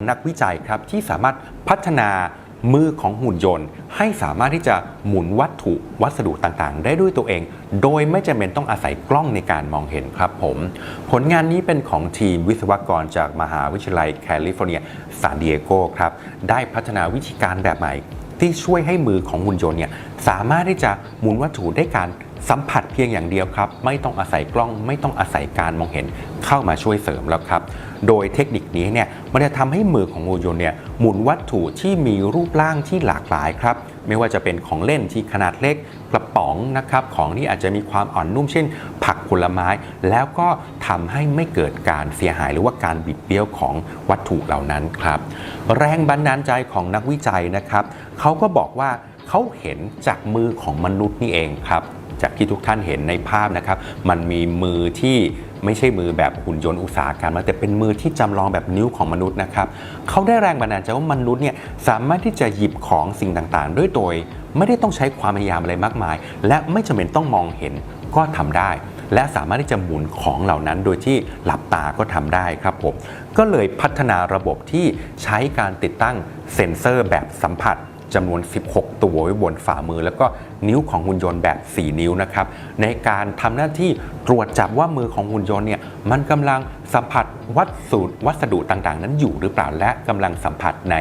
นักวิจัยครับที่สามารถพัฒนามือของหุ่นยนต์ ให้สามารถที่จะหมุนวัตถุวัสดุต่างๆ ได้ด้วยตัวเอง โดยไม่จำเป็นต้องอาศัยกล้องในการมองเห็นครับผม ผลงานนี้เป็นของทีมวิศวกรจากมหาวิทยาลัยแคลิฟอร์เนียซานดิเอโกครับ ได้พัฒนาวิธีการแบบใหม่ ที่ช่วยให้มือของหุ่นยนต์เนี่ยสามารถที่จะหมุนวัตถุได้การ สัมผัสเพียงอย่างเดียวครับ ไม่ต้องอาศัยกล้องไม่ต้องอาศัยการมองเห็นเข้ามาช่วยเสริมแล้วครับ โดยเทคนิคนี้เนี่ยมันจะทำให้มือของหุ่นยนเนี่ยหมุนวัตถุที่มีรูปร่างที่หลากหลายครับ ไม่ว่าจะเป็นของเล่นที่ขนาดเล็กกระป๋องนะครับ ของที่อาจจะมีความอ่อนนุ่มเช่น ผักผลไม้ แล้วก็ทำให้ไม่เกิดการเสียหายหรือว่าการบิดเบี้ยวของวัตถุเหล่านั้นครับ แรงบันดาลใจของนักวิจัยนะครับเขาก็บอกว่าเขาเห็นจากมือของมนุษย์นี่เองครับ จากที่ทุกท่านเห็นในภาพนะครับ มันมีมือที่ไม่ใช่มือแบบหุ่นยนต์อุตสาหกรรมแต่เป็นมือที่จำลองแบบนิ้วของมนุษย์นะครับเขาได้แรงบันดาลใจว่ามนุษย์เนี่ยสามารถที่จะหยิบของสิ่งต่างๆ ด้วยโดย ไม่ได้ต้องใช้ความพยายามอะไรมากมาย และไม่จำเป็นต้องมองเห็นก็ทำได้ และสามารถที่จะหมุนของเหล่านั้นโดยที่หลับตาก็ทำได้ครับผมก็เลยพัฒนาระบบที่ใช้การติดตั้งเซ็นเซอร์แบบสัมผัส จำนวน 16 ตัวไว้บนฝ่ามือ แล้วก็นิ้วของหุ่นยนต์แบบ 4 นิ้วนะครับ ในการทำหน้าที่ตรวจจับว่ามือของหุ่นยนต์เนี่ยมันกำลังสัมผัสวัสดุวัสดุต่างๆ นั้นอยู่หรือเปล่าและกำลังสัมผัสใน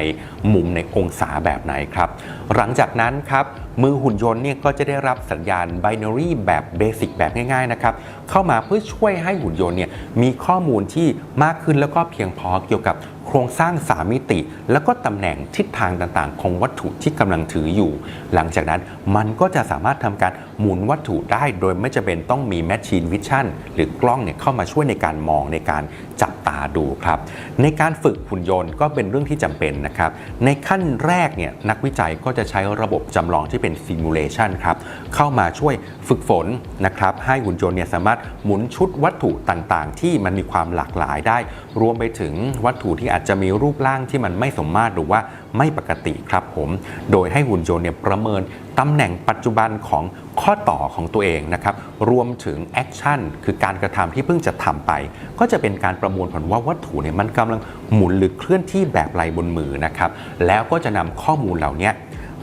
มุมในองศาแบบไหนครับ หลังจากนั้นครับมือหุ่นยนต์เนี่ยก็จะได้รับสัญญาณไบนารีแบบเบสิกแบบง่ายๆนะครับเข้ามาเพื่อช่วยให้หุ่นยนต์เนี่ยมีข้อมูลที่มากขึ้นแล้วก็เพียงพอเกี่ยวกับ รงสร้างสามมิติ แล้วก็ตำแหน่งทิศทางต่างๆ ของวัตถุที่กำลังถืออยู่ หลังจากนั้นมันก็จะสามารถทำการหมุนวัตถุได้โดยไม่จำเป็นต้องมีแมชชีนวิชั่นหรือกล้องเนี่ยเข้ามาช่วยในการมองในการจับตาดูครับ ในการฝึกหุ่นยนต์ก็เป็นเรื่องที่จำเป็นนะครับ ในขั้นแรกเนี่ยนักวิจัยก็จะใช้ระบบจำลองที่เป็นซิมูเลชันครับ เข้ามาช่วยฝึกฝนนะครับ ให้หุ่นยนต์เนี่ยสามารถหมุนชุดวัตถุต่างๆ ที่มันมีความหลากหลายได้ รวมไปถึงวัตถุที่อาจจะจะมีรูปร่างที่มันไม่สมมาตรหรือว่าไม่ปกติครับผม โดยให้หุ่นยนต์เนี่ยประเมินตำแหน่งปัจจุบันของข้อต่อของตัวเองนะครับ รวมถึงแอคชั่นคือการกระทำที่เพิ่งจะทำไป ก็จะเป็นการประมวลผลว่าวัตถุเนี่ยมันกำลังหมุนหรือเคลื่อนที่แบบไรบนมือนะครับ แล้วก็จะนำข้อมูลเหล่านี้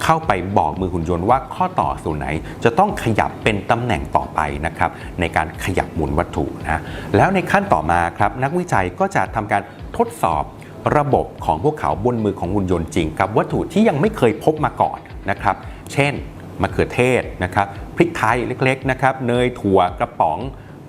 เข้าไปบอกมือหุ่นยนต์ว่าข้อต่อส่วนไหน จะต้องขยับเป็นตำแหน่งต่อไปนะครับในการขยับหมุนวัตถุนะแล้วในขั้นต่อมาครับนักวิจัยก็จะทำการทดสอบ ระบบของพวกเขาบนมือของหุ่นยนต์จริง กับวัตถุที่ยังไม่เคยพบมาก่อนนะครับ เช่นมะเขือเทศนะครับพริกไทยเล็กๆนะครับเนยถั่วกระป๋อง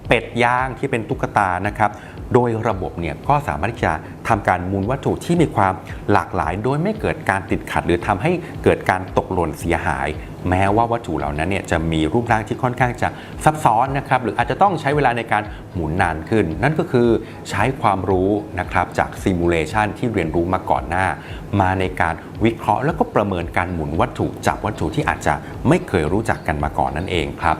เป็ดย่างที่เป็นตุ๊กตานะครับ โดยระบบเนี่ยก็สามารถที่จะทำการหมุนวัตถุที่มีความหลากหลาย โดยไม่เกิดการติดขัด หรือทำให้เกิดการตกหล่นเสียหาย แม้ว่าวัตถุเหล่านั้นเนี่ยจะมีรูปร่างที่ค่อนข้างจะซับซ้อนนะครับ หรืออาจจะต้องใช้เวลาในการหมุนนานขึ้น นั่นก็คือใช้ความรู้นะครับจากซิมูเลชันที่เรียนรู้มาก่อนหน้า มาในการวิเคราะห์แล้วก็ประเมินการหมุนวัตถุจากวัตถุที่อาจจะไม่เคยรู้จักกันมาก่อนนั่นเองครับ